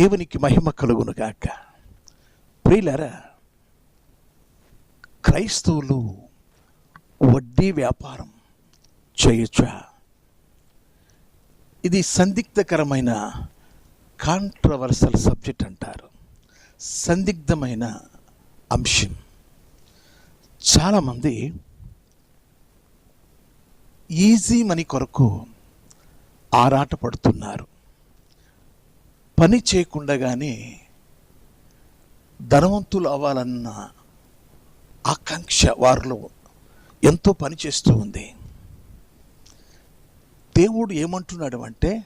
దేవునికి మహిమ కలుగునుగాక ప్రియులరా క్రైస్తవులు వడ్డీ వ్యాపారం చేయొచ్చా? ఇది సందిగ్ధకరమైన కాంట్రవర్సల్ సబ్జెక్ట్ అంటారు. సందిగ్ధమైన అంశం. చాలామంది ఈజీ మనీ కొరకు ఆరాట పడుతున్నారు పని చేయకుండానే ధనవంతులు అవ్వాలన్న ఆకాంక్ష వారిలో ఎంతో పని చేస్తూ ఉంది. దేవుడు ఏమంటున్నాడు అంటే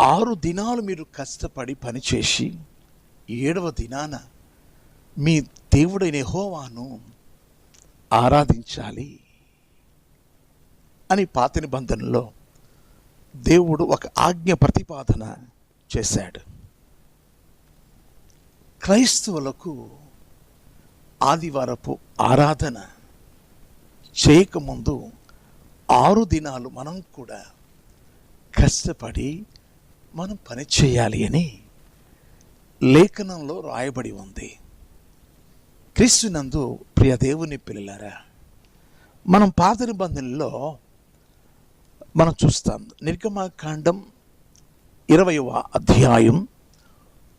ఆరు దినాలు మీరు కష్టపడి పనిచేసి ఏడవ దినాన మీ దేవుడైన హోవాను ఆరాధించాలి అని పాత నిబంధనలో దేవుడు ఒక ఆజ్ఞ ప్రతిపాదన చేశాడు. క్రైస్తవులకు ఆదివారపు ఆరాధన చేయకముందు ఆరు దినాలు మనం కూడా కష్టపడి మనం పని చేయాలి అని లేఖనంలో రాయబడి ఉంది. క్రీస్తునందు ప్రియ దేవుని పిల్లలారా మనం పాత నిబంధనలో మనం చూస్తాం. నిర్గమాకాండం ఇరవయవ అధ్యాయం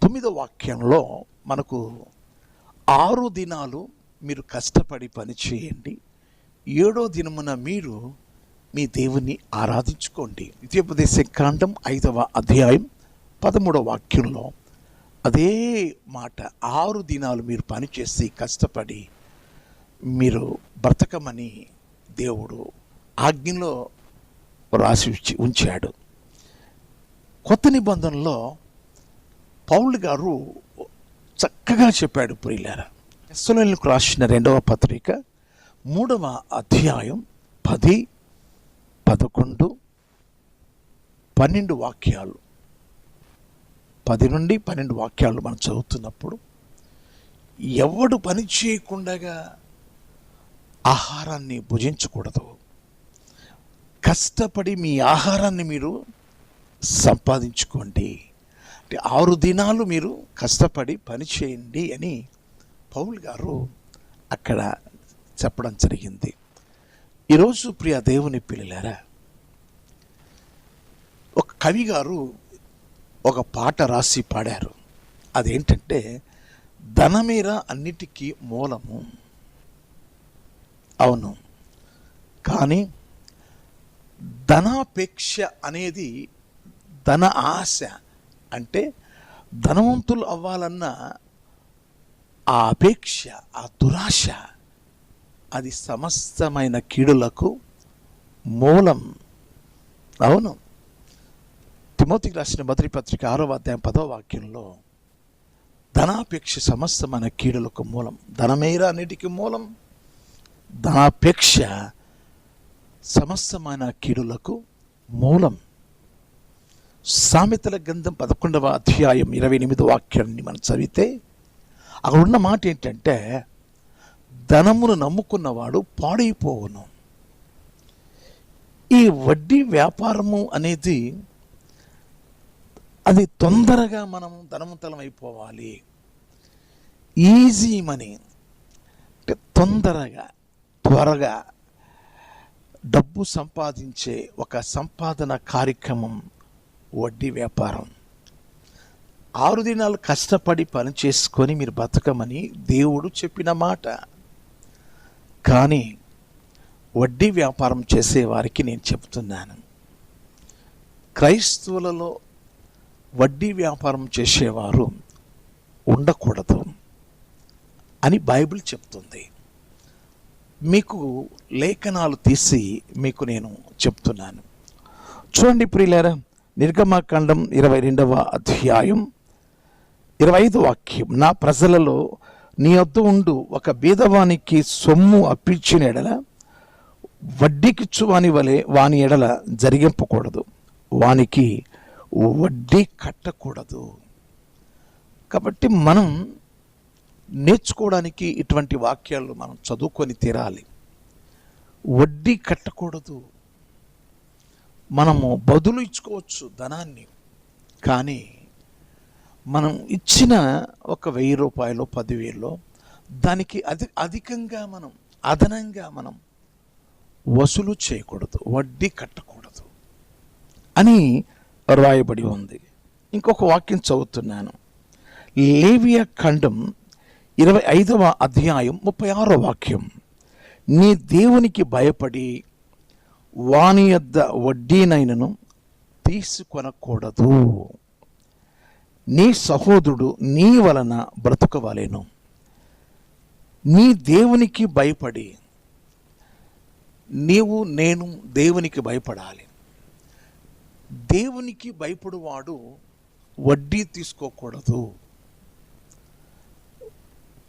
తొమ్మిదవ వాక్యంలో మనకు ఆరు దినాలు మీరు కష్టపడి పని చేయండి. ఏడో దినమున మీరు మీ దేవుని ఆరాధించుకోండి. ద్వితీయోపదేశ కాండం ఐదవ అధ్యాయం పదమూడవ వాక్యంలో అదే మాట ఆరు దినాలు మీరు పనిచేసి కష్టపడి మీరు బ్రతకమని దేవుడు ఆజ్ఞలో రాసి ఉంచాడు. కొత్త నిబంధనలో పౌల్ గారు చక్కగా చెప్పాడు ప్రియులారా. ఎస్సలోనికి రాసిన రెండవ పత్రిక మూడవ అధ్యాయం పది పదకొండు పన్నెండు వాక్యాలు. పది నుండి పన్నెండు వాక్యాలు మనం చదువుతున్నప్పుడు ఎవడు పని చేయకుండా ఆహారాన్ని భుజించకూడదు. కష్టపడి మీ ఆహారాన్ని మీరు సంపాదించుకోండి. అంటే ఆరు దినాలు మీరు కష్టపడి పని చేయండి అని పౌల్ గారు అక్కడ చెప్పడం జరిగింది. ఈరోజు ప్రియ దేవుని పిల్లలారా ఒక కవి గారు ఒక పాట రాసి పాడారు. అదేంటంటే ధనమీర అన్నిటికీ మూలము. అవును కానీ ధనాపేక్ష అనేది ధన ఆశ. అంటే ధనవంతులు అవ్వాలన్న ఆ అపేక్ష ఆ దురాశ అది సమస్తమైన కీడులకు మూలం. అవును. తిమోతికి రాసిన మొదటి పత్రిక ఆరో అధ్యాయం పదో వాక్యంలో ధనాపేక్ష సమస్తమైన కీడులకు మూలం. ధనమేరా అన్నిటికీ మూలం? ధనాపేక్ష సమస్తమైన కీడులకు మూలం. సామెతల గ్రంథం పదకొండవ అధ్యాయం ఇరవై ఎనిమిది వాక్యాన్ని మనం చదివితే అక్కడ ఉన్న మాట ఏంటంటే ధనమును నమ్ముకున్నవాడు పాడైపోవును. ఈ వడ్డీ వ్యాపారము అనేది అది తొందరగా మనం ధనవంతులం అయిపోవాలి ఈజీ మనీ. అంటే తొందరగా త్వరగా డబ్బు సంపాదించే ఒక సంపాదన కార్యక్రమం వడ్డీ వ్యాపారం. ఆరు దినాలు కష్టపడి పని చేసుకొని మీరు బతకమని దేవుడు చెప్పిన మాట. కానీ వడ్డీ వ్యాపారం చేసేవారికి నేను చెప్తున్నాను. క్రైస్తవులలో వడ్డీ వ్యాపారం చేసేవారు ఉండకూడదు అని బైబిల్ చెప్తుంది. మీకు లేఖనాలు తీసి మీకు నేను చెప్తున్నాను. చూడండి ప్రియులారా నిర్గమాకాండం ఇరవై రెండవ అధ్యాయం ఇరవై ఐదు వాక్యం. నా ప్రజలలో నీ వద్ద ఉండు ఒక బీదవానికి సొమ్ము అప్పించిన ఎడల వడ్డీకిచ్చు వాని వలె వాని ఎడల జరిగింపకూడదు. వానికి వడ్డీ కట్టకూడదు. కాబట్టి మనం నేర్చుకోవడానికి ఇటువంటి వాక్యాలు మనం చదువుకొని తీరాలి. వడ్డీ కట్టకూడదు. మనము బదులు ఇచ్చుకోవచ్చు ధనాన్ని. కానీ మనం ఇచ్చిన ఒక వెయ్యి రూపాయలు పదివేలు దానికి అధి అధికంగా మనం అదనంగా మనం వసూలు చేయకూడదు. వడ్డీ కట్టకూడదు అని రాయబడి ఉంది. ఇంకొక వాక్యం చదువుతున్నాను. లేవియా ఖండం ఇరవై ఐదవ అధ్యాయం ముప్పై ఆరో వాక్యం. నీ దేవునికి భయపడి వాని యొద్ద వడ్డీనైనను తీసుకొనకూడదు. నీ సహోదరుడు నీ వలన బ్రతుకవలెను. నీ దేవునికి భయపడి నీవు నేను దేవునికి భయపడాలి. దేవునికి భయపడువాడు వడ్డీ తీసుకోకూడదు.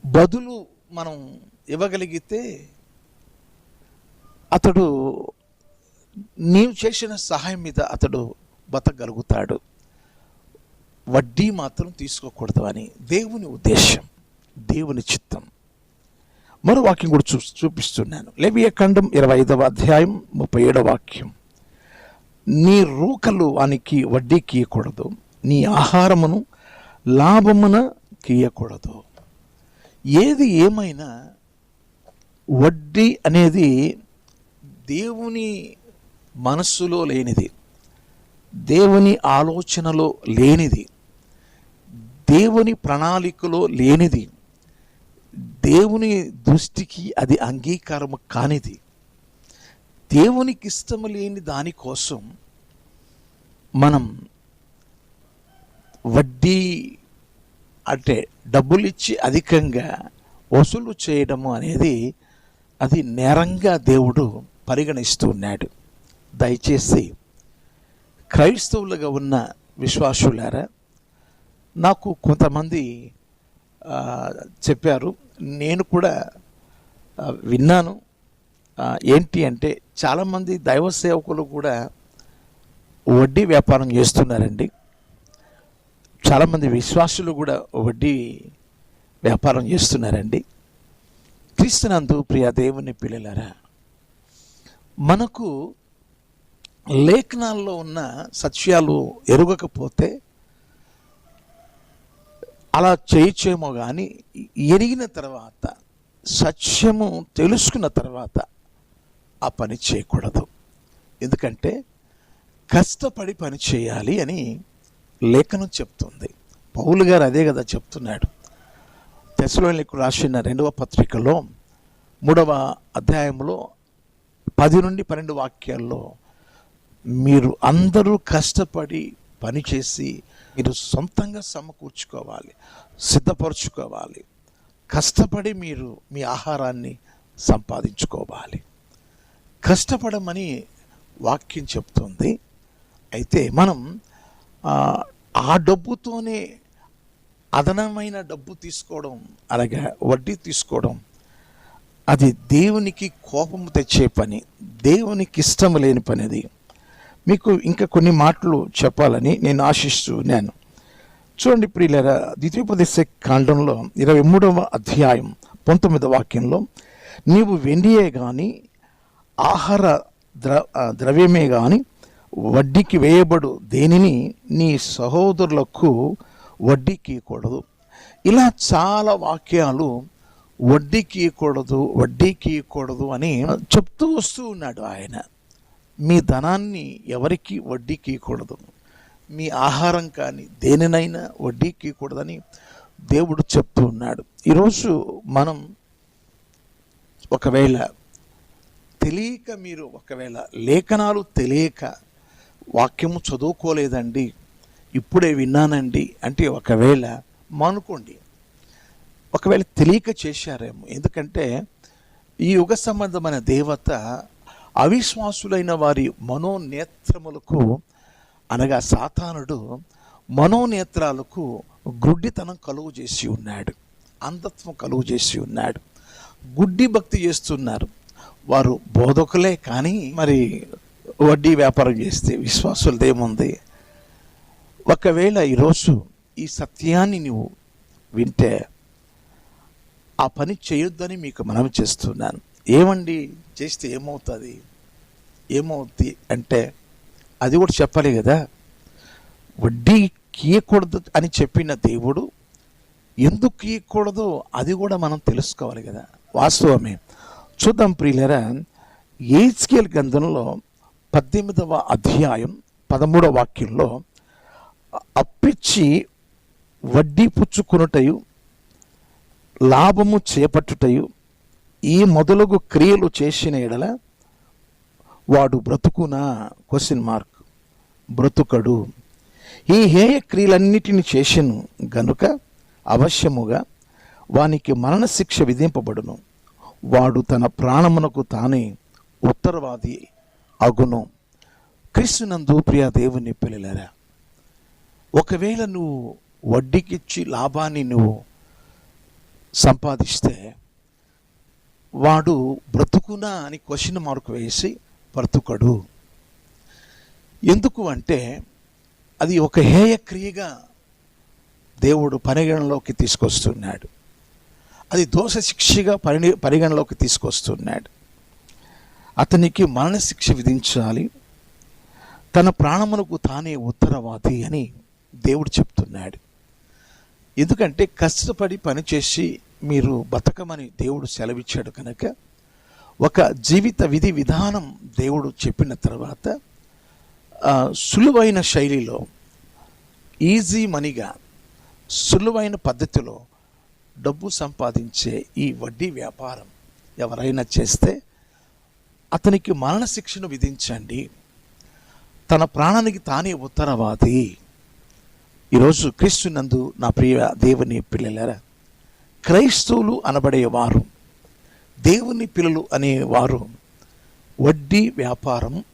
బదులు మనం ఇవ్వగలిగితే అతడు నీవు చేసిన సహాయం మీద అతడు బతకగలుగుతాడు. వడ్డీ మాత్రం తీసుకోకూడదు అని దేవుని ఉద్దేశం దేవుని చిత్తం. మరో వాక్యం కూడా చూ చూపిస్తున్నాను. లేవియ ఖండం ఇరవై ఐదవ అధ్యాయం ముప్పై ఏడవ వాక్యం. నీ రూకలు వానికి వడ్డీ కీయకూడదు నీ ఆహారమును లాభమున కీయకూడదు. ఏది ఏమైనా వడ్డీ అనేది దేవుని మనస్సులో లేనిది దేవుని ఆలోచనలో లేనిది దేవుని ప్రణాళికలో లేనిది దేవుని దృష్టికి అది అంగీకారము కానిది దేవునికి ఇష్టము లేని దానికోసం మనం వడ్డీ అంటే డబ్బులు ఇచ్చి అధికంగా వసూలు చేయడము అనేది అది నేరంగా దేవుడు పరిగణిస్తూ ఉన్నాడు. దయచేసి క్రైస్తవులుగా ఉన్న విశ్వాసులారా నాకు కొంతమంది చెప్పారు. నేను కూడా విన్నాను. ఏంటి అంటే చాలామంది దైవ సేవకులు కూడా వడ్డీ వ్యాపారం చేస్తున్నారండి. చాలామంది విశ్వాసులు కూడా వడ్డీ వ్యాపారం చేస్తున్నారండి. క్రీస్తునందు ప్రియ దేవుని పిల్లలారా మనకు లేఖనాల్లో ఉన్న సత్యాలు ఎరగకపోతే అలా చేయచేమో కానీ ఎరిగిన తర్వాత సత్యము తెలుసుకున్న తర్వాత ఆ పని చేయకూడదు. ఎందుకంటే కష్టపడి పని చేయాలి అని లేఖనం చెప్తుంది. పౌలు గారు అదే కదా చెప్తున్నాడు. తెసలోనికి రాసిన రెండవ పత్రికలో మూడవ అధ్యాయంలో పది నుండి పన్నెండు వాక్యాల్లో మీరు అందరూ కష్టపడి పనిచేసి మీరు సొంతంగా సమకూర్చుకోవాలి సిద్ధపరచుకోవాలి. కష్టపడి మీరు మీ ఆహారాన్ని సంపాదించుకోవాలి. కష్టపడమని వాక్యం చెప్తుంది. అయితే మనం ఆ, డబ్బుతోనే అదనమైన డబ్బు తీసుకోవడం అలాగే వడ్డీ తీసుకోవడం అది దేవునికి కోపము తెచ్చే పని దేవునికి ఇష్టం లేని పని అది. మీకు ఇంకా కొన్ని మాటలు చెప్పాలని నేను ఆశిస్తున్నాను. చూడండి ప్రియులరా ద్వితీయోపదేశ కాండంలో ఇరవై మూడవ అధ్యాయం పంతొమ్మిదవ వాక్యంలో నీవు వెండియే కానీ ఆహార ద్ర ద్రవ్యమే కానీ వడ్డీకి వేయబడు దేనిని? నీ సహోదరులకు వడ్డీకి ఇవ్వకూడదు ఇలా చాలా వాక్యాలు వడ్డీకి ఇవ్వకూడదు వడ్డీకి ఇవ్వకూడదు అని చెప్తూ వస్తూ ఉన్నాడు ఆయన. మీ ధనాన్ని ఎవరికి వడ్డీకి ఇవ్వకూడదు మీ ఆహారం కానీ దేనినైనా వడ్డీకి ఇవ్వకూడదని దేవుడు చెప్తూ ఉన్నాడు. ఈరోజు మనం ఒకవేళ తెలియక మీరు ఒకవేళ లేఖనాలు తెలియక వాక్యము చదువుకోలేదండి. ఇప్పుడే విన్నానండి. అంటే ఒకవేళ మానుకోండి. ఒకవేళ తెలియక చేశారేమో. ఎందుకంటే ఈ యుగ సంబంధమైన దేవత అవిశ్వాసులైన వారి మనోనేత్రములకు అనగా సాతానుడు మనోనేత్రాలకు గుడ్డితనం కలుగు చేసి ఉన్నాడు. అంధత్వం కలుగు చేసి ఉన్నాడు. గుడ్డి భక్తి చేస్తున్నారు. వారు బోధకులే కానీ మరి వడ్డీ వ్యాపారం చేస్తే విశ్వాసులదేముంది ఒకవేళ ఈరోజు ఈ సత్యాన్ని నువ్వు వింటే ఆ పని చేయొద్దని మీకు మనం చేస్తున్నాను. ఏమండి? చేస్తే ఏమవుతుంది? ఏమవుద్ది అంటే అది కూడా చెప్పాలి కదా. వడ్డీ కీయకూడదు అని చెప్పిన దేవుడు ఎందుకు కీయకూడదు? అది కూడా మనం తెలుసుకోవాలి కదా. వాస్తవమే. చూద్దాం ప్రియులరా ఏజ్కేల్ గ్రంథంలో పద్దెనిమిదవ అధ్యాయం పదమూడవ వాక్యంలో అప్పిచ్చి వడ్డీ పుచ్చుకునుటయు లాభము చేపట్టుటయు ఈ మొదలగు క్రియలు చేసిన ఎడల వాడు బ్రతుకునా? Question mark బ్రతుకడు. ఈ హేయ క్రియలన్నిటిని చేసెను గనుక అవశ్యముగా వానికి మరణశిక్ష విధింపబడును. వాడు తన ప్రాణమునకు తానే ఉత్తరవాది అగును. క్రీస్తునందు ప్రియ దేవుని పిల్లలరా ఒకవేళ నువ్వు వడ్డీకిచ్చి లాభాన్ని నువ్వు సంపాదిస్తే వాడు బ్రతుకునా అని క్వశ్చన్ మార్క్ వేసి బ్రతుకడు. ఎందుకు అంటే అది ఒక హేయ క్రియగా దేవుడు పరిగణలోకి తీసుకొస్తున్నాడు. అది దోష శిక్షగా పరిగణలోకి తీసుకొస్తున్నాడు. అతనికి మరణశిక్ష విధించాలి. తన ప్రాణమునకు తానే ఉత్తరవాది అని దేవుడు చెప్తున్నాడు. ఎందుకంటే కష్టపడి పనిచేసి మీరు బతకమని దేవుడు సెలవిచ్చాడు కనుక ఒక జీవిత విధి విధానం దేవుడు చెప్పిన తర్వాత సులువైన శైలిలో ఈజీ మనీగా సులువైన పద్ధతిలో డబ్బు సంపాదించే ఈ వడ్డీ వ్యాపారం ఎవరైనా చేస్తే అతనికి మరణశిక్షను విధించండి. తన ప్రాణానికి తానే ఉత్తరవాది. ఈరోజు క్రీస్తునందు నా ప్రియ దేవుని పిల్లలరా క్రైస్తవులు అనబడేవారు దేవుని పిల్లలు అనేవారు వడ్డీ వ్యాపారం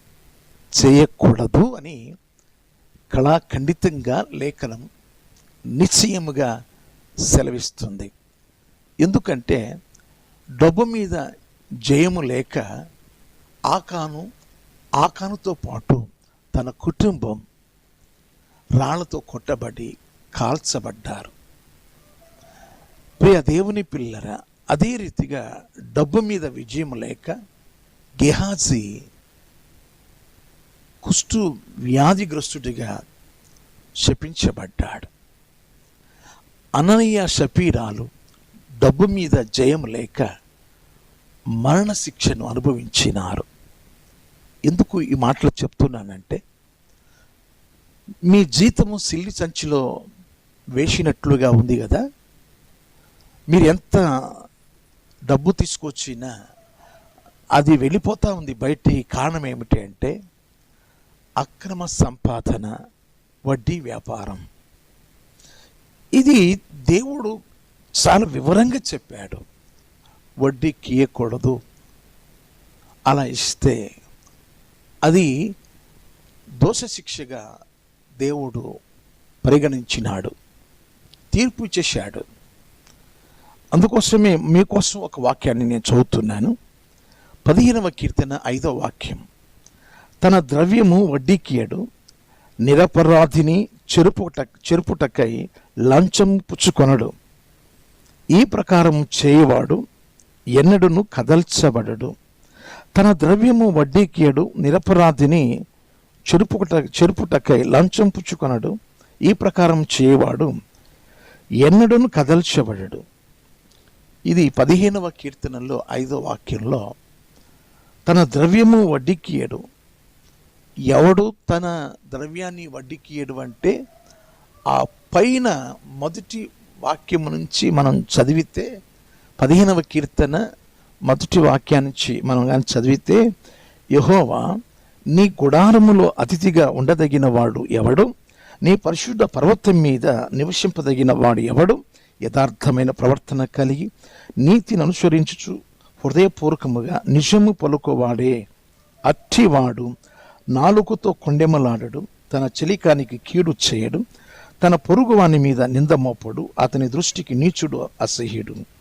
చేయకూడదు అని కళాఖండితంగా లేఖనం నిశ్చయముగా సెలవిస్తుంది. ఎందుకంటే డబ్బు మీద జయము లేక ఆకాను ఆకానుతో పాటు తన కుటుంబం రాళ్ళతో కొట్టబడి కాల్చబడ్డారు. ప్రియ దేవుని పిల్లర అదే రీతిగా డబ్బు మీద విజయం లేక గెహాజీ కుష్టు వ్యాధిగ్రస్తుడిగా శపించబడ్డాడు. అననీయ షపీరాలు డబ్బు మీద జయం లేక మరణశిక్షను అనుభవించినారు. ఎందుకు ఈ మాటలు చెప్తున్నానంటే మీ జీతము సిల్లి సంచిలో వేసినట్లుగా ఉంది కదా. మీరు ఎంత డబ్బు తీసుకొచ్చినా అది వెళ్ళిపోతూ ఉంది. బయటికి కారణం ఏమిటి అంటే అక్రమ సంపాదన వడ్డీ వ్యాపారం. ఇది దేవుడు చాలా వివరంగా చెప్పాడు. వడ్డీకి ఇవ్వకూడదు అలా ఇస్తే అది దోష శిక్షగా దేవుడు పరిగణించినాడు. తీర్పు చేశాడు. అందుకోసమే మీకోసం ఒక వాక్యాన్ని నేను చదువుతున్నాను. పదిహేనవ కీర్తన ఐదవ వాక్యం. తన ద్రవ్యము వడ్డీకియడు నిరపరాధిని చెరుపుట చెరుపుటకై లంచం పుచ్చుకొనడు. ఈ ప్రకారం చేయవాడు ఎన్నడును కదల్చబడడు. తన ద్రవ్యము వడ్డీకియడు. నిరపరాధిని చెరుపుట చెరుపుటకై లంచం పుచ్చుకొనడు. ఈ ప్రకారం చేయవాడు ఎన్నడును కదల్చబడడు. ఇది పదిహేనవ కీర్తనలో ఐదో వాక్యంలో తన ద్రవ్యము వడ్డీకియడు. ఎవడు తన ద్రవ్యాన్ని వడ్డీకియడు అంటే ఆ పైన మొదటి వాక్యము నుంచి మనం చదివితే పదిహేనవ కీర్తన మొదటి వాక్యానికి మనం కానీ చదివితే యహోవా నీ గుడారములో అతిథిగా ఉండదగిన వాడు ఎవడు? నీ పరిశుద్ధ పర్వతం మీద నివసింపదగిన వాడు ఎవడు? యథార్థమైన ప్రవర్తన కలిగి నీతిని అనుసరించుచు హృదయపూర్వకముగా నిజము పలుకోవాడే. అట్టివాడు నాలుగుతో కొండెమలాడడు తన చెలికానికి కీడు చేయడు తన పొరుగువాని మీద నిందమోపడు అతని దృష్టికి నీచుడు అసహ్యుడు.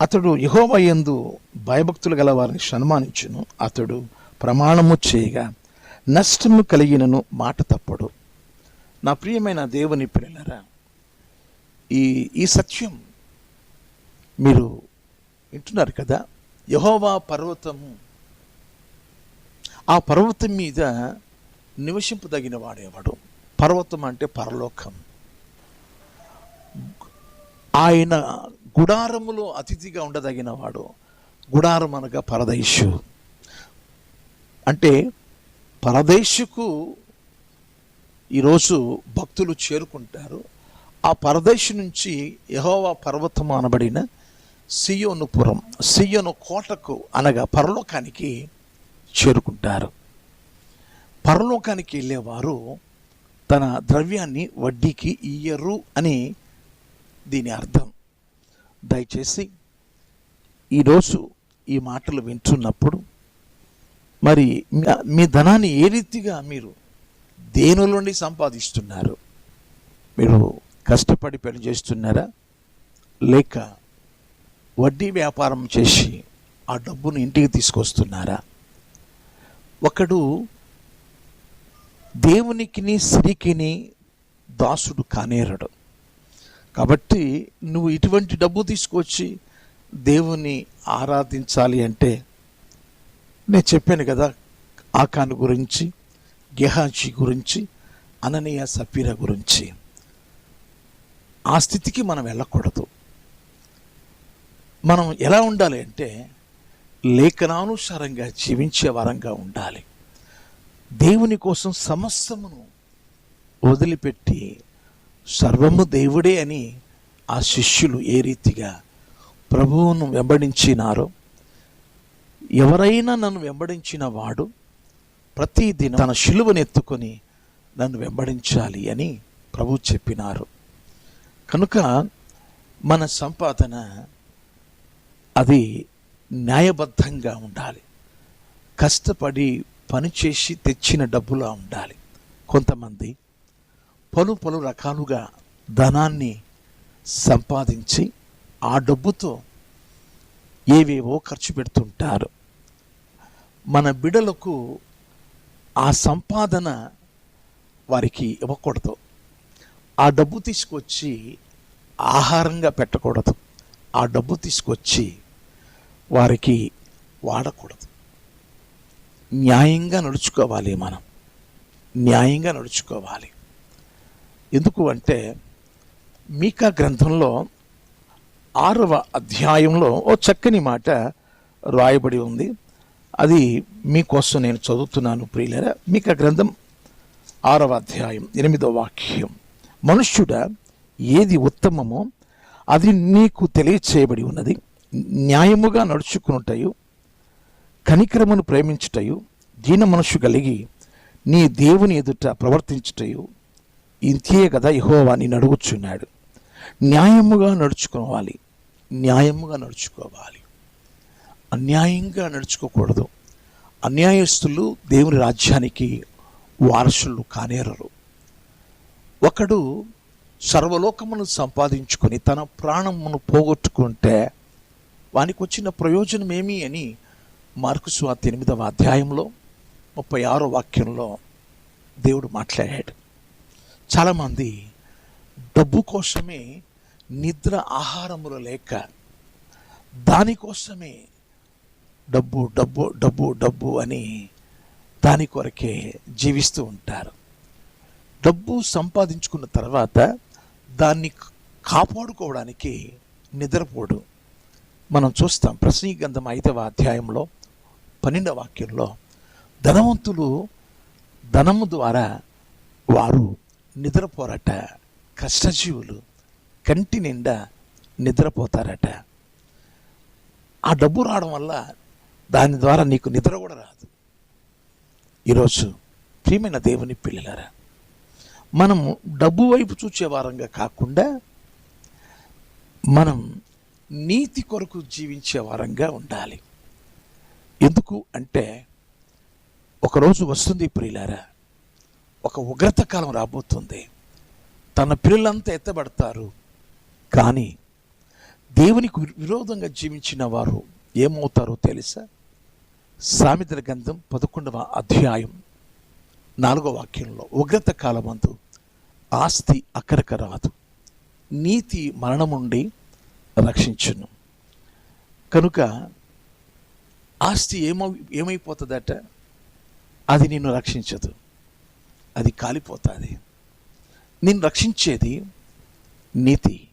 అతడు యహోవయందు భయభక్తులు గల వారిని సన్మానించును అతడు ప్రమాణము చేయగా నష్టము కలిగినను మాట తప్పడు. నా ప్రియమైన దేవుని పిల్లలరా ఈ ఈ సత్యం మీరు వింటున్నారు కదా? యహోవా పర్వతము ఆ పర్వతం మీద నివసింపదగిన వాడేవాడు పర్వతం అంటే పరలోకం. ఆయన గుడారములో అతిథిగా ఉండదగిన వాడు గుడారం అనగా పరదేశు. అంటే పరదేశుకు ఈరోజు భక్తులు చేరుకుంటారు. ఆ పరదేశు నుంచి యహోవా పర్వతం అనబడిన సియోనుపురం సియోను కోటకు అనగా పరలోకానికి చేరుకుంటారు. పరలోకానికి వెళ్ళేవారు తన ద్రవ్యాన్ని వడ్డీకి ఇయ్యరు అని దీని అర్థం. దయచేసి ఈరోజు ఈ మాటలు వింటున్నప్పుడు మరి మీ- ధనాన్ని ఏ రీతిగా మీరు దేనిలోండి సంపాదిస్తున్నారు? మీరు కష్టపడి పని చేస్తున్నారా? లేక వడ్డీ వ్యాపారం చేసి ఆ డబ్బును ఇంటికి తీసుకొస్తున్నారా? ఒకడు దేవునికిని స్త్రీకిని దాసుడు కానేరడు. కాబట్టి నువ్వు ఇటువంటి డబ్బు తీసుకొచ్చి దేవుని ఆరాధించాలి అంటే నేను చెప్పాను కదా ఆకాను గురించి గెహాజీ గురించి అననీయ సఫీర గురించి. ఆ స్థితికి మనం వెళ్ళకూడదు. మనం ఎలా ఉండాలి అంటే లేఖనానుసారంగా జీవించే వరంగా ఉండాలి. దేవుని కోసం సమస్తమును వదిలిపెట్టి సర్వము దేవుడే అని ఆ శిష్యులు ఏ రీతిగా ప్రభువును వెంబడించినారో ఎవరైనా నన్ను వెంబడించిన వాడు ప్రతిదిన తన శిలువను ఎత్తుకొని నన్ను వెంబడించాలి అని ప్రభు చెప్పినారు. కనుక మన సంపాదన అది న్యాయబద్ధంగా ఉండాలి. కష్టపడి పనిచేసి తెచ్చిన డబ్బులా ఉండాలి. కొంతమంది పలు పలు రకాలుగా ధనాన్ని సంపాదించి ఆ డబ్బుతో ఏవేవో ఖర్చు పెడుతుంటారు. మన బిడలకు ఆ సంపాదన వారికి ఇవ్వకూడదు. ఆ డబ్బు తీసుకొచ్చి ఆహారంగా పెట్టకూడదు. ఆ డబ్బు తీసుకొచ్చి వారికి వాడకూడదు. న్యాయంగా నడుచుకోవాలి మనం. న్యాయంగా నడుచుకోవాలి. ఎందుకు అంటే మీకా గ్రంథంలో ఆరవ అధ్యాయంలో ఓ చక్కని మాట రాయబడి ఉంది. అది మీకోసం నేను చదువుతున్నాను ప్రియులరా. మీకా గ్రంథం ఆరవ అధ్యాయం ఎనిమిదో వాక్యం. మనుష్యుడ ఏది ఉత్తమమో అది నీకు తెలియచేయబడి ఉన్నది. న్యాయముగా నడుచుకునుటయు కనికరమును ప్రేమించుటయు దీన మనస్సు కలిగి నీ దేవుని ఎదుట ప్రవర్తించుటయు ఇంతే కదా యహోవా నేను అడుగుచున్నాడు. న్యాయముగా నడుచుకోవాలి. న్యాయముగా నడుచుకోవాలి. అన్యాయంగా నడుచుకోకూడదు. అన్యాయస్తులు దేవుని రాజ్యానికి వారసులు కానేరరు. ఒకడు సర్వలోకమును సంపాదించుకొని తన ప్రాణమును పోగొట్టుకుంటే వానికి వచ్చిన ప్రయోజనం ఏమి అని మార్కు స్వార్థ ఎనిమిదవ అధ్యాయంలో ముప్పై ఆరో వాక్యంలో దేవుడు మాట్లాడాడు. చాలామంది డబ్బు కోసమే నిద్ర ఆహారములు లేక దానికోసమే డబ్బు డబ్బు డబ్బు డబ్బు అని దాని కొరకే జీవిస్తూ ఉంటారు. డబ్బు సంపాదించుకున్న తర్వాత దాన్ని కాపాడుకోవడానికి నిద్రపోడు. మనం చూస్తాం ప్రసంగి గంధం ఐదవ అధ్యాయంలో పన్నెండవ వాక్యంలో ధనవంతులు ధనము ద్వారా వారు నిద్రపోరట. కష్టజీవులు కంటి నిండా నిద్రపోతారట. ఆ డబ్బు రావడం వల్ల దాని ద్వారా నీకు నిద్ర కూడా రాదు. ఈరోజు ప్రియమైన దేవుని పిల్లలారా మనం డబ్బు వైపు చూచే వారంగా కాకుండా మనం నీతి కొరకు జీవించే వారంగా ఉండాలి. ఎందుకు అంటే ఒకరోజు వస్తుంది ప్రియులారా ఒక ఉగ్రత కాలం రాబోతుంది. తన పిల్లలంతా ఎత్తబడతారు. కానీ దేవునికి విరోధంగా జీవించిన వారు ఏమవుతారో తెలుసా? సామెతల గ్రంథం పదకొండవ అధ్యాయం నాలుగో వాక్యంలో ఉగ్రత కాలమందు ఆస్తి అక్కడక రాదు. నీతి మరణముండి రక్షించును. కనుక ఆస్తి ఏమై ఏమైపోతుందట? అది నిన్ను రక్షించదు. అది కాలిపోతుంది. నిన్ను రక్షించేది నీతి.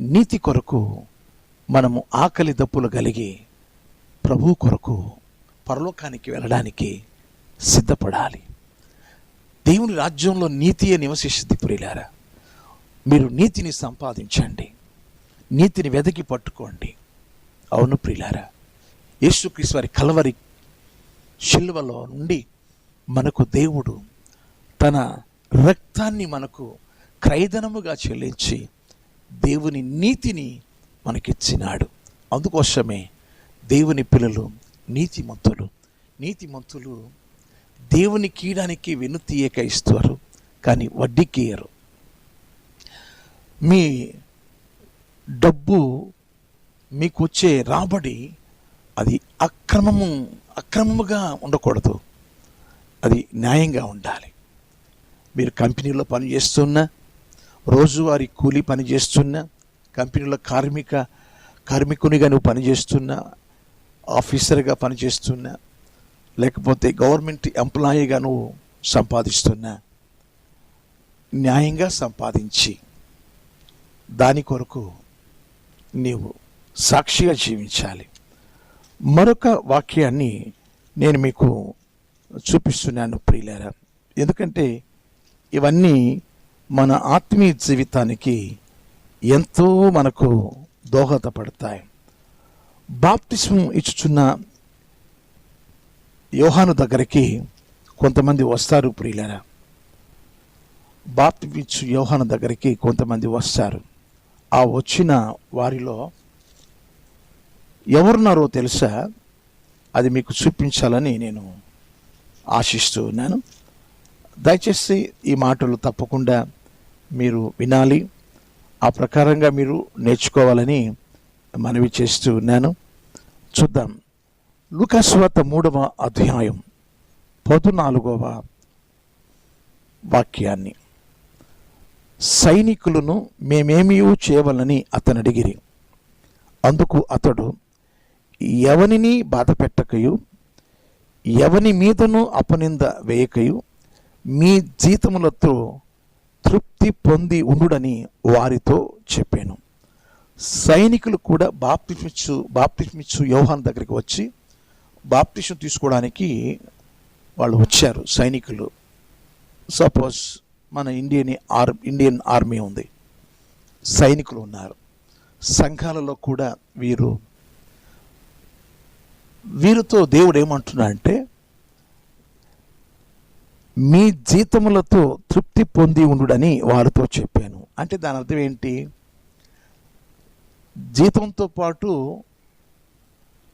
నీతి కొరకు మనము ఆకలి దప్పులు కలిగి ప్రభు కొరకు పరలోకానికి వెళ్ళడానికి సిద్ధపడాలి. దేవుని రాజ్యంలో నీతియే నివసిస్తుంది ప్రియులారా. మీరు నీతిని సంపాదించండి. నీతిని వెదకి పట్టుకోండి. అవును ప్రియులారా. యేసుక్రీస్తు వారి కలవరి శిల్వలో నుండి మనకు దేవుడు తన రక్తాన్ని మనకు క్రైదనముగా చెల్లించి దేవుని నీతిని మనకిచ్చినాడు. అందుకోసమే దేవుని పిల్లలు నీతిమంతులు. నీతిమంతులు దేవుని కీయడానికి వెనుతీయక ఇస్తారు కానీ వడ్డీకి ఇయ్యరు మీ డబ్బు మీకు వచ్చే రాబడి అది అక్రమము అక్రమముగా ఉండకూడదు. అది న్యాయంగా ఉండాలి. మీరు కంపెనీలో పని చేస్తున్నా రోజువారీ కూలీ పని చేస్తున్నా కంపెనీలో కార్మిక కార్మికునిగా నువ్వు పనిచేస్తున్నా ఆఫీసర్గా పనిచేస్తున్నా లేకపోతే గవర్నమెంట్ ఎంప్లాయీగా నువ్వు సంపాదిస్తున్నా న్యాయంగా సంపాదించి దాని కొరకు నీవు సాక్షిగా జీవించాలి. మరొక వాక్యాన్ని నేను మీకు చూపిస్తున్నాను ప్రియులారా. ఎందుకంటే ఇవన్నీ మన ఆత్మీయ జీవితానికి ఎంతో మనకు దోహదపడతాయి. బాప్తిస్మం ఇచ్చుచున్న యోహాను దగ్గరికి కొంతమంది వస్తారు ప్రియులరా. బాప్తిచ్చు యోహాను దగ్గరికి కొంతమంది వస్తారు. ఆ వచ్చిన వారిలో ఎవరున్నారో తెలుసా? అది మీకు చూపించాలని నేను ఆశిస్తూ ఉన్నాను. దయచేసి ఈ మాటలు తప్పకుండా మీరు వినాలి. ఆ ప్రకారంగా మీరు నేర్చుకోవాలని మనవి చేస్తూ ఉన్నాను. చూద్దాం. లుకస్వత మూడవ అధ్యాయం పదునాలుగవ వాక్యాన్ని. సైనికులను మేమేమీ చేయవలని అతను అడిగిరి. అందుకు అతడు ఎవనిని బాధపెట్టకయు? ఎవని మీదను అపనింద వేయకయు? మీ జీతములతో తృప్తి పొంది ఉండుడని వారితో చెప్పాను. సైనికులు కూడా బాప్తిమిచ్చు బాప్తిమిచ్చు యోహాన్ దగ్గరికి వచ్చి బాప్టిషన్ తీసుకోవడానికి వాళ్ళు వచ్చారు సైనికులు. సపోజ్ మన ఇండియన్ ఆర్ ఇండియన్ ఆర్మీ ఉంది. సైనికులు ఉన్నారు. సంఘాలలో కూడా వీరు వీరితో దేవుడు ఏమంటున్నా అంటే మీ జీతములతో తృప్తి పొంది ఉండుడని వారితో చెప్పాను. అంటే దాని అర్థం ఏంటి? జీతంతో పాటు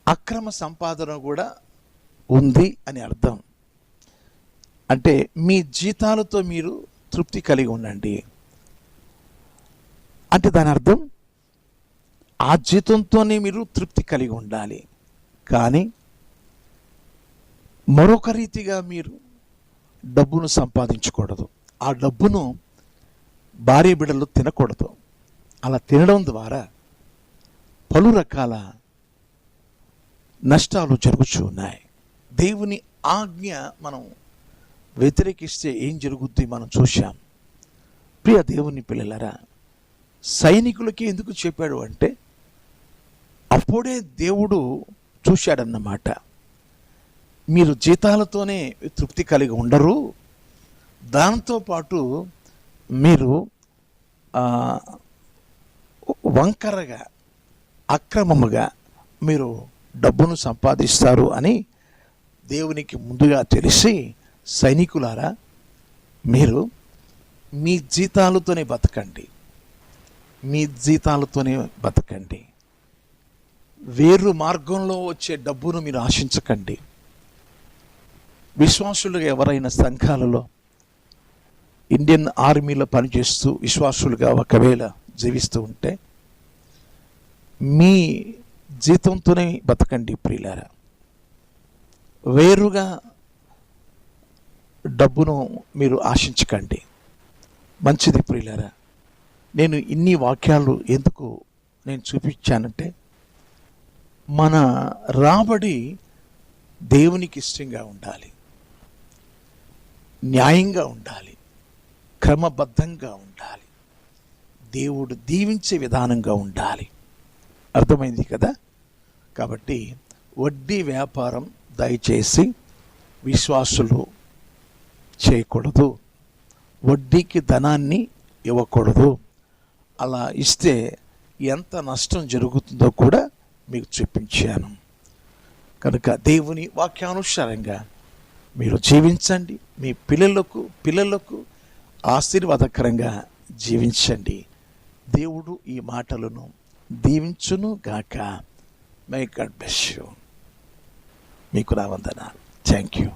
అక్రమ సంపాదన కూడా ఉంది అని అర్థం. అంటే మీ జీతాలతో మీరు తృప్తి కలిగి ఉండండి. అంటే దాని అర్థం ఆ జీతంతోనే మీరు తృప్తి కలిగి ఉండాలి. కానీ మరొక రీతిగా మీరు డబ్బును సంపాదించకూడదు. ఆ డబ్బును భార్య బిడ్డలు తినకూడదు. అలా తినడం ద్వారా పలు రకాల నష్టాలు జరుగుతూ ఉన్నాయి. దేవుని ఆజ్ఞ మనం వ్యతిరేకిస్తే ఏం జరుగుద్ది మనం చూశాం. ప్రియ దేవుని పిల్లలరా సైనికులకి ఎందుకు చెప్పాడు అంటే అప్పుడే దేవుడు చూశాడన్నమాట. మీరు జీతాలతోనే తృప్తి కలిగి ఉండరు. దాంతోపాటు మీరు వంకరగా అక్రమముగా మీరు డబ్బును సంపాదిస్తారు అని దేవునికి ముందుగా తెలిసి సైనికులారా మీరు మీ జీతాలతోనే బతకండి. మీ జీతాలతోనే బతకండి. వేరు మార్గంలో వచ్చే డబ్బును మీరు ఆశించకండి. విశ్వాసులుగా ఎవరైనా సంఘాలలో ఇండియన్ ఆర్మీలో పనిచేస్తూ విశ్వాసులుగా ఒకవేళ జీవిస్తూ ఉంటే మీ జీతంతోనే బతకండి ప్రియులారా. వేరుగా డబ్బును మీరు ఆశించకండి. మంచిది ప్రియులారా. నేను ఇన్ని వాక్యాలు ఎందుకు నేను చూపించానంటే మన రాబడి దేవునికి ఇష్టంగా ఉండాలి. న్యాయంగా ఉండాలి. క్రమబద్ధంగా ఉండాలి. దేవుడు దీవించే విధానంగా ఉండాలి. అర్థమైంది కదా? కాబట్టి వడ్డీ వ్యాపారం దయచేసి విశ్వాసులు చేయకూడదు. వడ్డీకి ధనాన్ని ఇవ్వకూడదు. అలా ఇస్తే ఎంత నష్టం జరుగుతుందో కూడా మీకు చూపించాను. కనుక దేవుని వాక్యానుసారంగా మీరు జీవించండి. మీ పిల్లలకు పిల్లలకు ఆశీర్వాదకరంగా జీవించండి. దేవుడు ఈ మాటలను దీవించును గాక. మై గాడ్ బెస్ యూ మీకు నా వందనాలు. Thank you